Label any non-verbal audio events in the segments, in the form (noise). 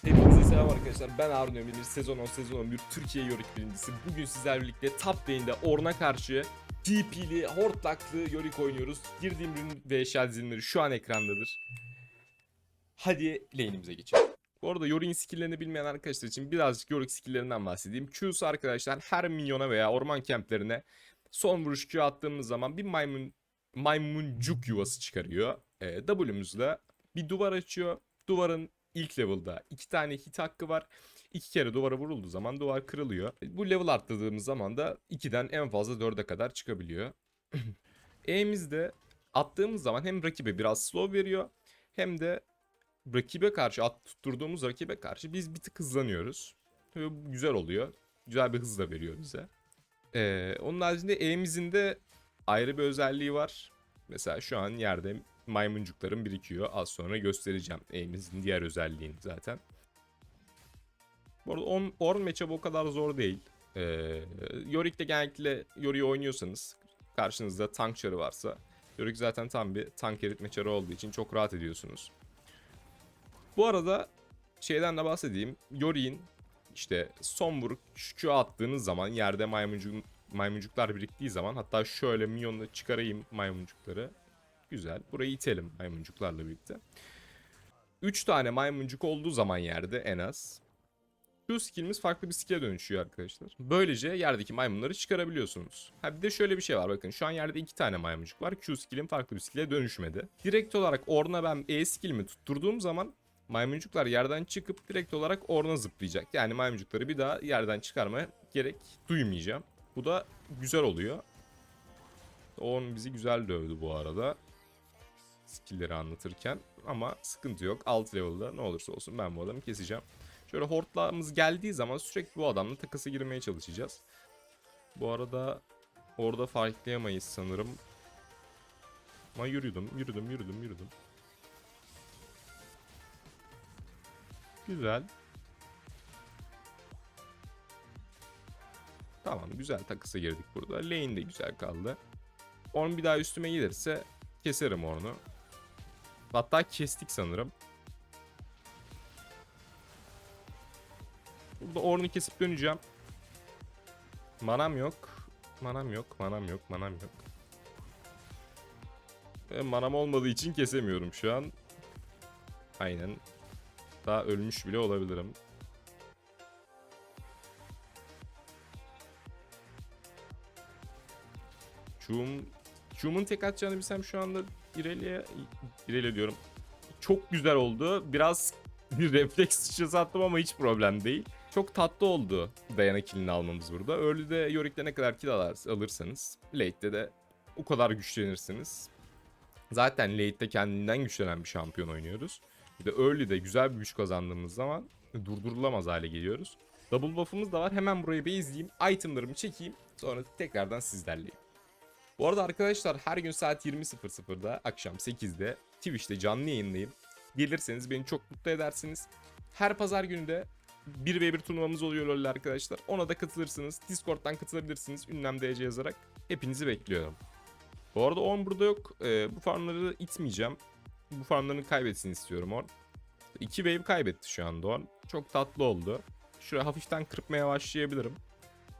Hepinize selam arkadaşlar. Ben Harun Ömür. Sezon 10 sezon 11 Türkiye Yorick birincisi. Bugün sizlerle birlikte top lane'de Orn'a karşı TP'li, hortlaklı Yorick oynuyoruz. Girdiğim ürün ve eşya dizilimleri şu an ekrandadır. Hadi lane'imize geçelim. Bu arada Yorick'in skill'lerini bilmeyen arkadaşlar için birazcık Yorick skill'lerinden bahsedeyim. Q'su arkadaşlar her minyona veya orman kemplerine son vuruş Q attığımız zaman bir maymun maymuncuk yuvası çıkarıyor. E, W'muz da bir duvar açıyor. Duvarın ilk level'da iki tane hit hakkı var. İki kere duvara vurulduğu zaman duvar kırılıyor. Bu level arttırdığımız zaman da 2'den en fazla 4'e kadar çıkabiliyor. (clears throat) E'mizde attığımız zaman hem rakibe biraz slow veriyor hem de rakibe karşı at tutturduğumuz rakibe karşı biz bir tık hızlanıyoruz. Ve güzel oluyor. Güzel bir hız da veriyor bize. Ee, onun haricinde E'mizin de ayrı bir özelliği var. Mesela şu an yerde maymuncuklarım birikiyor. Az sonra göstereceğim E'mizin diğer özelliğini zaten. Bu arada on, Orn matchup o kadar zor değil. Ee, Yorick'te genellikle Yorick'i oynuyorsanız karşınızda tank çarı varsa Yorick zaten tam bir tank eritme çarı olduğu için çok rahat ediyorsunuz. Bu arada şeyden de bahsedeyim. Yorick'in işte son vuruk Q attığınız zaman yerde maymuncuk, maymuncuklar biriktiği zaman hatta şöyle minyonla çıkarayım maymuncukları. Güzel. Burayı itelim maymuncuklarla birlikte. 3 tane maymuncuk olduğu zaman yerde en az. Q skillimiz farklı bir skill'e dönüşüyor arkadaşlar. Böylece yerdeki maymunları çıkarabiliyorsunuz. Ha bir de şöyle bir şey var bakın şu an yerde 2 tane maymuncuk var. Q skill'im farklı bir skill'e dönüşmedi. Direkt olarak Orn'a ben E skill'imi tutturduğum zaman maymuncuklar yerden çıkıp direkt olarak Orn'a zıplayacak. Yani maymuncukları bir daha yerden çıkarmaya gerek duymayacağım. Bu da güzel oluyor. Orn bizi güzel dövdü bu arada skill'leri anlatırken. Ama sıkıntı yok. Alt level'da ne olursa olsun ben bu adamı keseceğim. Şöyle hortlamız geldiği zaman sürekli bu adamla takası girmeye çalışacağız. Bu arada orada fightlayamayız sanırım. Ama yürüdüm, yürüdüm, yürüdüm, yürüdüm. Güzel. Tamam güzel takısa girdik burada. Lane de güzel kaldı. Orn bir daha üstüme gelirse keserim Orn'u. Hatta kestik sanırım. Burada Orn'u kesip döneceğim. Manam yok. Manam yok, manam yok, manam yok. Ve manam olmadığı için kesemiyorum şu an. Aynen. Daha ölmüş bile olabilirim. Q'um Q'mun tek atacağını bilsem şu anda İrelia'ya İrelia diyorum. Çok güzel oldu. Biraz (laughs) bir refleks sıçrası attım ama hiç problem değil. Çok tatlı oldu Dayana killini almamız burada. Early'de Yorick'te ne kadar kill alırsanız late'de de o kadar güçlenirsiniz. Zaten late'de kendinden güçlenen bir şampiyon oynuyoruz. Bir de early'de güzel bir güç kazandığımız zaman durdurulamaz hale geliyoruz. Double buff'ımız da var. Hemen burayı bir izleyeyim. Itemlarımı çekeyim. Sonra tekrardan sizlerleyim. Bu arada arkadaşlar her gün saat 20.00'da akşam 8'de Twitch'te canlı yayınlayayım. Gelirseniz beni çok mutlu edersiniz. Her pazar günü de 1v1 turnuvamız oluyor LoL arkadaşlar. Ona da katılırsınız. Discord'dan katılabilirsiniz. Ünlem DC yazarak. Hepinizi bekliyorum. Bu arada on burada yok. Ee, bu farmları itmeyeceğim. Bu farmlarını kaybetsin istiyorum on. 2 wave kaybetti şu anda on. Çok tatlı oldu. Şuraya hafiften kırpmaya başlayabilirim.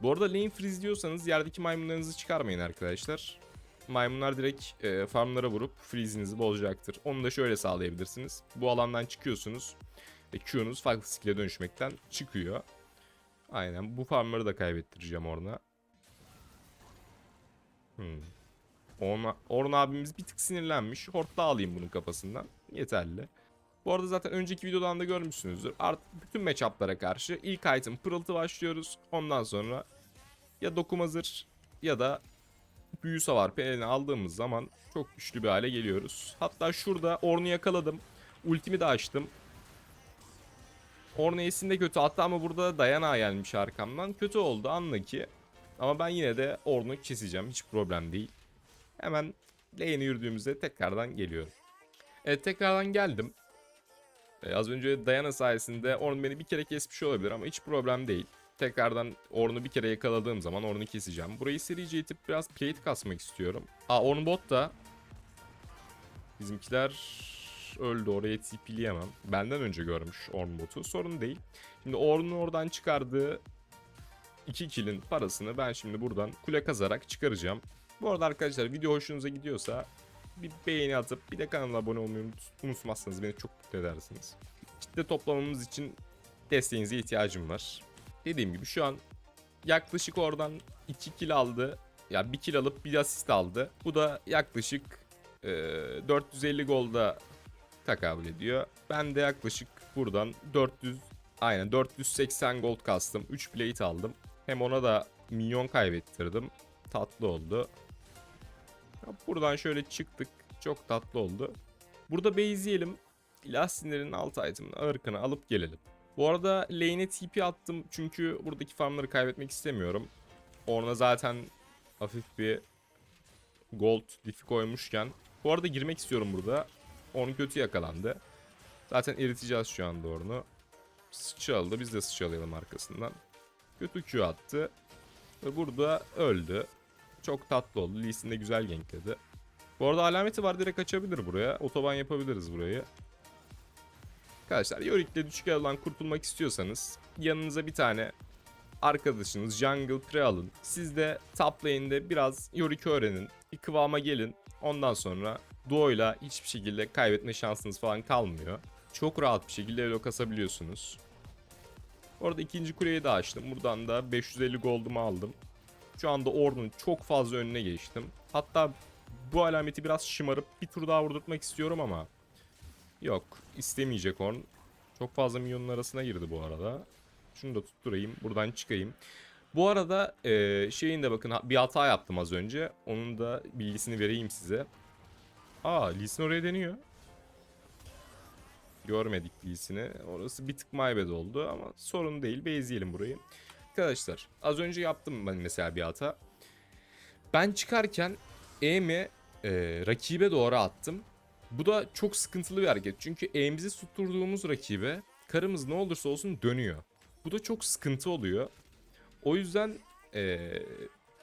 Bu arada lane freeze diyorsanız yerdeki maymunlarınızı çıkarmayın arkadaşlar. Maymunlar direkt e, farmlara vurup freeze'inizi bozacaktır. Onu da şöyle sağlayabilirsiniz. Bu alandan çıkıyorsunuz ve Q'nuz farklı skill'e dönüşmekten çıkıyor. Aynen bu farmları da kaybettireceğim Orn'a. Hmm. Orn, Orn abimiz bir tık sinirlenmiş. Hortla alayım bunun kafasından. Yeterli. Bu arada zaten önceki videodan da görmüşsünüzdür. Artık bütün matchup'lara karşı ilk item pırıltı başlıyoruz. Ondan sonra ya dokumazır ya da büyü savar penelini aldığımız zaman çok güçlü bir hale geliyoruz. Hatta şurada Orn'u yakaladım. Ultimi de açtım. Orn Ace'inde kötü hatta ama burada Dayana gelmiş arkamdan. Kötü oldu anla ki. Ama ben yine de Orn'u keseceğim. Hiç problem değil. Hemen lane'e yürüdüğümüzde tekrardan geliyorum. Evet tekrardan geldim. Ee, az önce Dayana sayesinde Orn beni bir kere kesmiş olabilir ama hiç problem değil. Tekrardan Orn'u bir kere yakaladığım zaman Orn'u keseceğim. Burayı serice itip biraz plate kasmak istiyorum. Aa Orn bot da. Bizimkiler öldü oraya TP'leyemem. Benden önce görmüş Orn botu. Sorun değil. Şimdi Orn'un oradan çıkardığı 2 kill'in parasını ben şimdi buradan kule kazarak çıkaracağım. Bu arada arkadaşlar video hoşunuza gidiyorsa bir beğeni atıp bir de kanala abone olmayı unut- unutmazsanız beni çok mutlu edersiniz. Kitle toplamamız için desteğinize ihtiyacım var. Dediğim gibi şu an yaklaşık oradan 2 kill aldı. Ya 1 kill alıp bir asist aldı. Bu da yaklaşık e, 450 golda tekabül ediyor. Ben de yaklaşık buradan 400 aynen 480 gold kastım. 3 plate aldım. Hem ona da milyon kaybettirdim. Tatlı oldu. Buradan şöyle çıktık. Çok tatlı oldu. Burada base'leyelim. Sinirinin alt item'ını, ırkını alıp gelelim. Bu arada lane'e TP attım çünkü buradaki farmları kaybetmek istemiyorum. Orna zaten hafif bir gold diff'i koymuşken. Bu arada girmek istiyorum burada. Onu kötü yakalandı. Zaten eriteceğiz şu anda onu. Sıçraladı. Biz de sıçralayalım arkasından. Kötü Q attı. Ve burada öldü. Çok tatlı oldu. Lee Sin de güzel gankledi. Bu arada alameti var direkt açabilir buraya. Otoban yapabiliriz burayı. Arkadaşlar Yorik'le düşük alan kurtulmak istiyorsanız yanınıza bir tane arkadaşınız Jungle Pre alın. Siz de top lane'de biraz Yorick öğrenin. Bir kıvama gelin. Ondan sonra Duo'yla hiçbir şekilde kaybetme şansınız falan kalmıyor. Çok rahat bir şekilde elo kasabiliyorsunuz. Orada ikinci kuleyi de açtım. Buradan da 550 gold'umu aldım. Şu anda Ornn'un çok fazla önüne geçtim. Hatta bu alameti biraz şımarıp bir tur daha vurdurtmak istiyorum ama yok istemeyecek Ornn. Çok fazla milyonun arasına girdi bu arada. Şunu da tutturayım. Buradan çıkayım. Bu arada eee şeyin de bakın bir hata yaptım az önce. Onun da bilgisini vereyim size. Aa Lee Sin oraya deniyor. Görmedik Lee'sini. Orası bir tık maybet oldu ama sorun değil. Bezleyelim burayı. Arkadaşlar az önce yaptım ben mesela bir hata. Ben çıkarken E'mi e, rakibe doğru attım. Bu da çok sıkıntılı bir hareket. Çünkü E'mizi tutturduğumuz rakibe karımız ne olursa olsun dönüyor. Bu da çok sıkıntı oluyor. O yüzden e,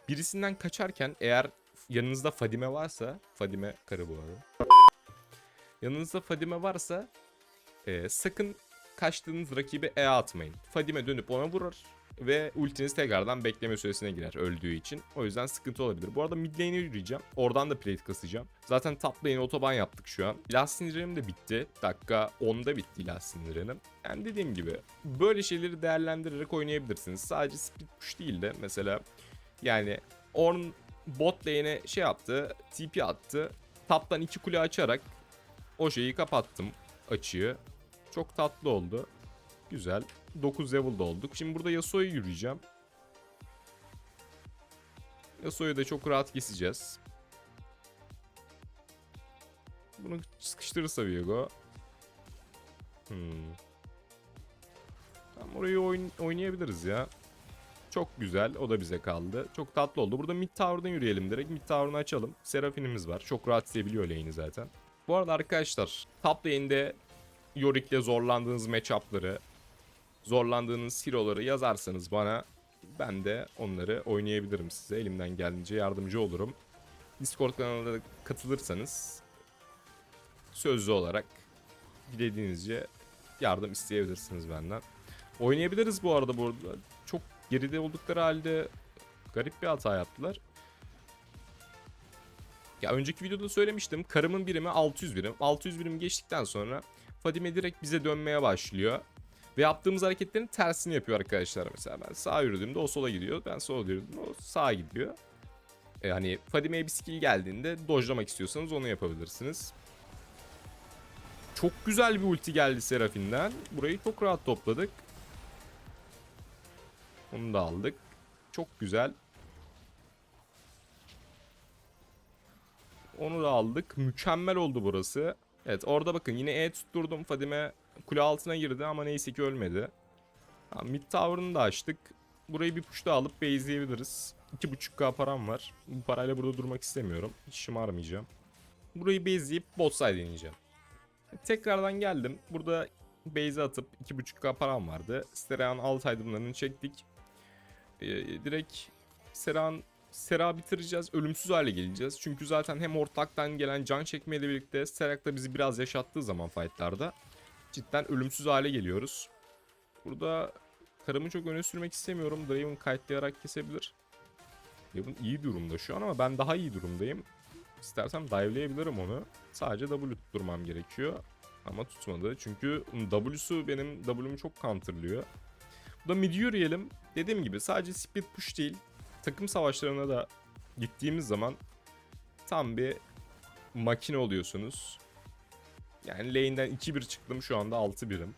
birisinden kaçarken eğer yanınızda Fadime varsa Fadime karı bu arada. Yanınızda Fadime varsa e, sakın kaçtığınız rakibe E atmayın. Fadime dönüp ona vurur ve ultiniz tekrardan bekleme süresine girer öldüğü için. O yüzden sıkıntı olabilir. Bu arada mid lane'e yürüyeceğim. Oradan da plate kasacağım. Zaten top lane otoban yaptık şu an. İlah sinirlerim de bitti. Dakika 10'da bitti ilah sinirlerim. Yani dediğim gibi böyle şeyleri değerlendirerek oynayabilirsiniz. Sadece split push değil de mesela yani Ornn bot lane'e şey yaptı. TP attı. Taptan iki kule açarak o şeyi kapattım açığı. Çok tatlı oldu. Güzel. 9 level'da olduk. Şimdi burada Yasuo'yu yürüyeceğim. Yasuo'yu da çok rahat keseceğiz. Bunu sıkıştırırsa Viego. Hmm. Tamam orayı oyn- oynayabiliriz ya. Çok güzel. O da bize kaldı. Çok tatlı oldu. Burada mid tower'dan yürüyelim direkt. Mid tower'ını açalım. Seraphim'imiz var. Çok rahat isteyebiliyor lane'i zaten. Bu arada arkadaşlar top lane'de Yorick'le zorlandığınız matchup'ları, zorlandığınız hero'ları yazarsanız bana ben de onları oynayabilirim size. Elimden geldiğince yardımcı olurum. Discord kanalına katılırsanız sözlü olarak dilediğinizce yardım isteyebilirsiniz benden. Oynayabiliriz bu arada burada. Çok geride oldukları halde garip bir hata yaptılar. Ya önceki videoda söylemiştim. Karımın birimi 600 birim. 600 birim geçtikten sonra Fadime direkt bize dönmeye başlıyor. Ve yaptığımız hareketlerin tersini yapıyor arkadaşlar. Mesela ben sağa yürüdüğümde o sola gidiyor. Ben sola yürüdüğümde o sağa gidiyor. E hani Fadime'ye bir skill geldiğinde dojlamak istiyorsanız onu yapabilirsiniz. Çok güzel bir ulti geldi Serafin'den. Burayı çok rahat topladık. Onu da aldık. Çok güzel. Onu da aldık. Mükemmel oldu burası. Evet orada bakın yine E tutturdum. Fadime kule altına girdi ama neyse ki ölmedi. Mid tower'ını da açtık. Burayı bir push daha alıp base'leyebiliriz. 2.5k param var. Bu parayla burada durmak istemiyorum. Hiç şımarmayacağım. Burayı base'leyip bot side deneyeceğim. Tekrardan geldim. Burada base'e atıp 2.5k param vardı. Sterean alt itemlarını çektik. Ee, direkt Sterean Sera bitireceğiz. Ölümsüz hale geleceğiz. Çünkü zaten hem ortaktan gelen can çekmeyle birlikte Serak da bizi biraz yaşattığı zaman fightlarda cidden ölümsüz hale geliyoruz. Burada karımı çok öne sürmek istemiyorum. Draven kite'layarak kesebilir. Draven iyi durumda şu an ama ben daha iyi durumdayım. İstersem dive'layabilirim onu. Sadece W tutturmam gerekiyor. Ama tutmadı. Çünkü W'su benim W'mu çok counterlıyor. Bu da mid yürüyelim. Dediğim gibi sadece split push değil. Takım savaşlarına da gittiğimiz zaman tam bir makine oluyorsunuz. Yani lane'den 2-1 çıktım şu anda 6-1'im.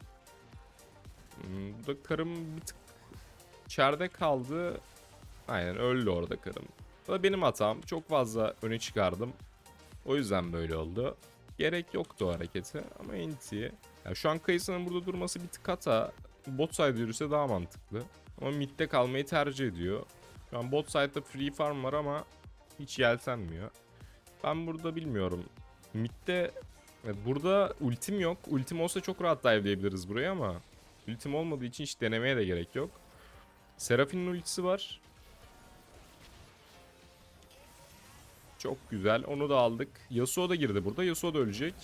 Hmm, Bu da karım bir tık içeride kaldı. Aynen öldü orada karım. Bu da benim hatam. Çok fazla öne çıkardım. O yüzden böyle oldu. Gerek yoktu o harekete ama enti. Yani şu an Kayısı'nın burada durması bir tık hata. Bot side yürüse daha mantıklı. Ama midde kalmayı tercih ediyor. Şu an bot side'da free farm var ama hiç yeltenmiyor. Ben burada bilmiyorum. Midde burada ultim yok. Ultim olsa çok rahat dive'leyebiliriz buraya ama ultim olmadığı için hiç denemeye de gerek yok. Seraphine ultisi var. Çok güzel. Onu da aldık. Yasuo da girdi burada. Yasuo da ölecek.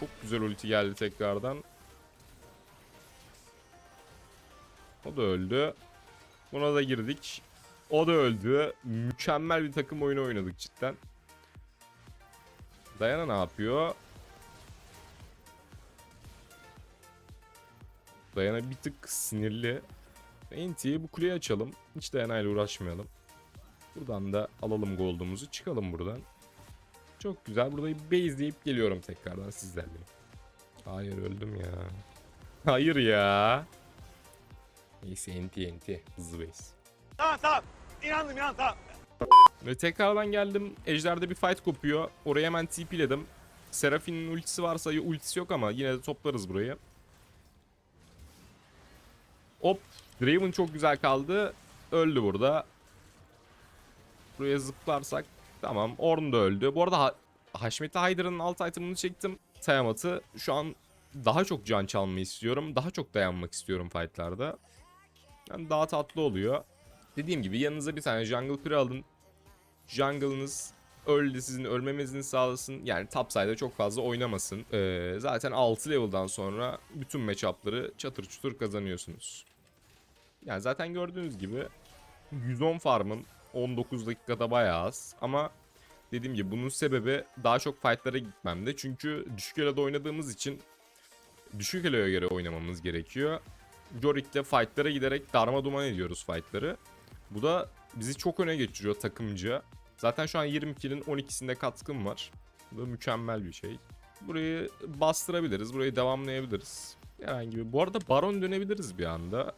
Çok güzel ulti geldi tekrardan. O da öldü. Buna da girdik. O da öldü. Mükemmel bir takım oyunu oynadık cidden. Dayana ne yapıyor? Dayana bir tık sinirli. Enti'yi bu kuleyi açalım. Hiç Dayana ile uğraşmayalım. Buradan da alalım gold'umuzu. Çıkalım buradan. Çok güzel. Bir base'leyip geliyorum tekrardan sizlerle. Hayır öldüm ya. Hayır ya. Neyse enti enti. Hızlı base. Tamam tamam. İnandım inandım tamam. Ve tekrardan geldim. Ejder'de bir fight kopuyor. Oraya hemen TP'ledim. Seraphine ultisi varsa ultisi yok ama yine de toplarız burayı. Hop. Draven çok güzel kaldı. Öldü burada. Buraya zıplarsak tamam. Ornn da öldü. Bu arada ha Haşmeti Hydra'nın alt item'ını çektim. Tiamat'ı şu an daha çok can çalmayı istiyorum. Daha çok dayanmak istiyorum fightlarda. Yani daha tatlı oluyor. Dediğim gibi yanınıza bir tane jungle piri alın. Jungle'ınız öldü sizin ölmemenizi sağlasın. Yani top side'da çok fazla oynamasın. Ee, zaten 6 level'dan sonra bütün matchup'ları çatır çutur kazanıyorsunuz. Yani zaten gördüğünüz gibi 110 farmım 19 dakikada bayağı az. Ama dediğim gibi bunun sebebi daha çok fight'lara gitmemde. Çünkü düşük elo'da oynadığımız için düşük elo'ya göre oynamamız gerekiyor. Jorik'le fight'lara giderek darma duman ediyoruz fight'ları. Bu da bizi çok öne geçiriyor takımcı. Zaten şu an 22'nin 12'sinde katkım var. Bu mükemmel bir şey. Burayı bastırabiliriz. Burayı devamlayabiliriz. Herhangi bir... Bu arada baron dönebiliriz bir anda.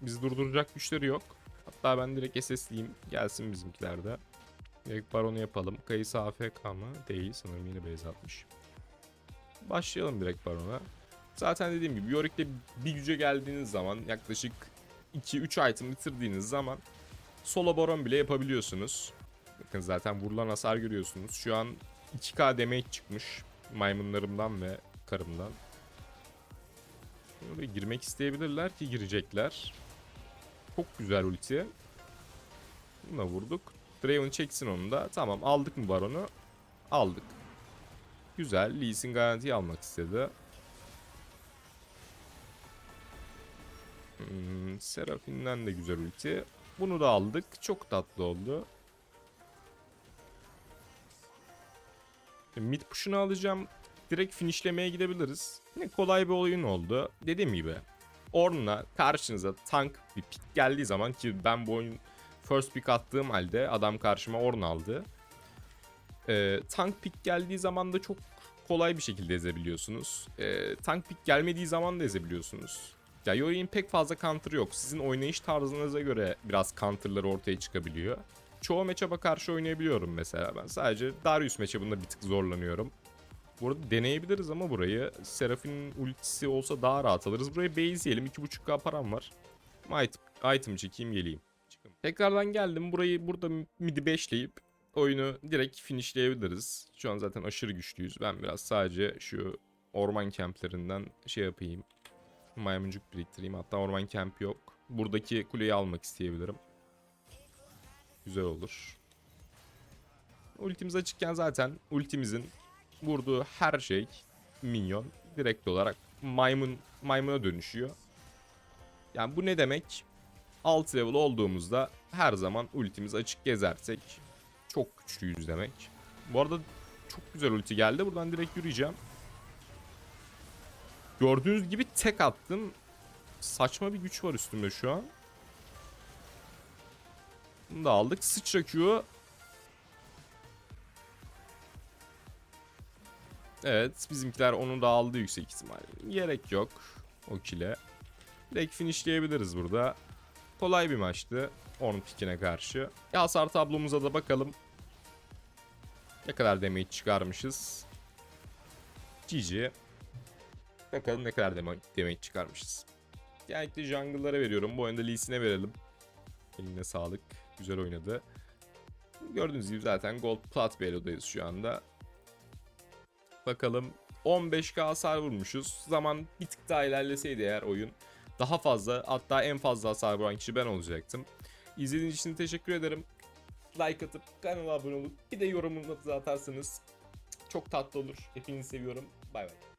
Bizi durduracak güçleri yok. Hatta ben direkt SS'liyim. Gelsin bizimkiler de. Direkt baronu yapalım. Kayısı AFK mı? Değil. Sanırım yine base atmış. Başlayalım direkt barona. Zaten dediğim gibi Yorick'te bir güce geldiğiniz zaman yaklaşık 2-3 item bitirdiğiniz zaman solo baron bile yapabiliyorsunuz. Bakın zaten vurulan hasar görüyorsunuz. Şu an 2k damage çıkmış maymunlarımdan ve karımdan. Oraya girmek isteyebilirler ki girecekler. Çok güzel ulti. Buna vurduk. Draven çeksin onu da. Tamam aldık mı baronu? Aldık. Güzel. Lee Sin garantiyi almak istedi. Hmm, Seraphine'den de güzel ulti. Bunu da aldık. Çok tatlı oldu. Şimdi Mid push'unu alacağım. Direkt finishlemeye gidebiliriz. Yine kolay bir oyun oldu. Dediğim gibi Ornn'la karşınıza tank bir pick geldiği zaman ki ben bu oyun first pick attığım halde adam karşıma Ornn aldı. Ee, tank pick geldiği zaman da çok kolay bir şekilde ezebiliyorsunuz. Ee, tank pick gelmediği zaman da ezebiliyorsunuz. Ya Yorick'in pek fazla counter yok. Sizin oynayış tarzınıza göre biraz counter'lar ortaya çıkabiliyor. Çoğu matchup'a karşı oynayabiliyorum mesela ben. Sadece Darius matchup'ında bir tık zorlanıyorum. Bu arada deneyebiliriz ama burayı. Seraph'in ultisi olsa daha rahat alırız. Buraya base yiyelim. 2.5k param var. Item, item çekeyim geleyim. Çıkın. Tekrardan geldim. Burayı burada midi 5'leyip oyunu direkt finishleyebiliriz. Şu an zaten aşırı güçlüyüz. Ben biraz sadece şu orman kemplerinden şey yapayım. Maymuncuk biriktireyim. Hatta orman camp yok. buradaki kuleyi almak isteyebilirim. Güzel olur. Ultimiz açıkken zaten ultimizin vurduğu her şey minyon direkt olarak maymun maymuna dönüşüyor. Yani bu ne demek? Alt level olduğumuzda her zaman ultimiz açık gezersek çok güçlüyüz demek. Bu arada çok güzel ulti geldi. Buradan direkt yürüyeceğim. Gördüğünüz gibi tek attım. Saçma bir güç var üstümde şu an. Bunu da aldık. Sıçra Q. Evet bizimkiler onu da aldı yüksek ihtimal. Gerek yok o kile. Direkt finishleyebiliriz burada. Kolay bir maçtı. Orn pikine karşı. Ya hasar tablomuza da bakalım. Ne kadar damage çıkarmışız. GG. Bakalım ne kadar dama- damage çıkarmışız. Genellikle jungle'lara veriyorum. Bu oyunda Lee Sin'e verelim. Eline sağlık. Güzel oynadı. Gördüğünüz gibi zaten Gold Plat Belo'dayız şu anda. Bakalım 15k hasar vurmuşuz. Zaman bir tık daha ilerleseydi eğer oyun daha fazla hatta en fazla hasar vuran kişi ben olacaktım. İzlediğiniz için teşekkür ederim. Like atıp kanala abone olup bir de yorumunuzu atarsanız çok tatlı olur. Hepinizi seviyorum. Bay bay.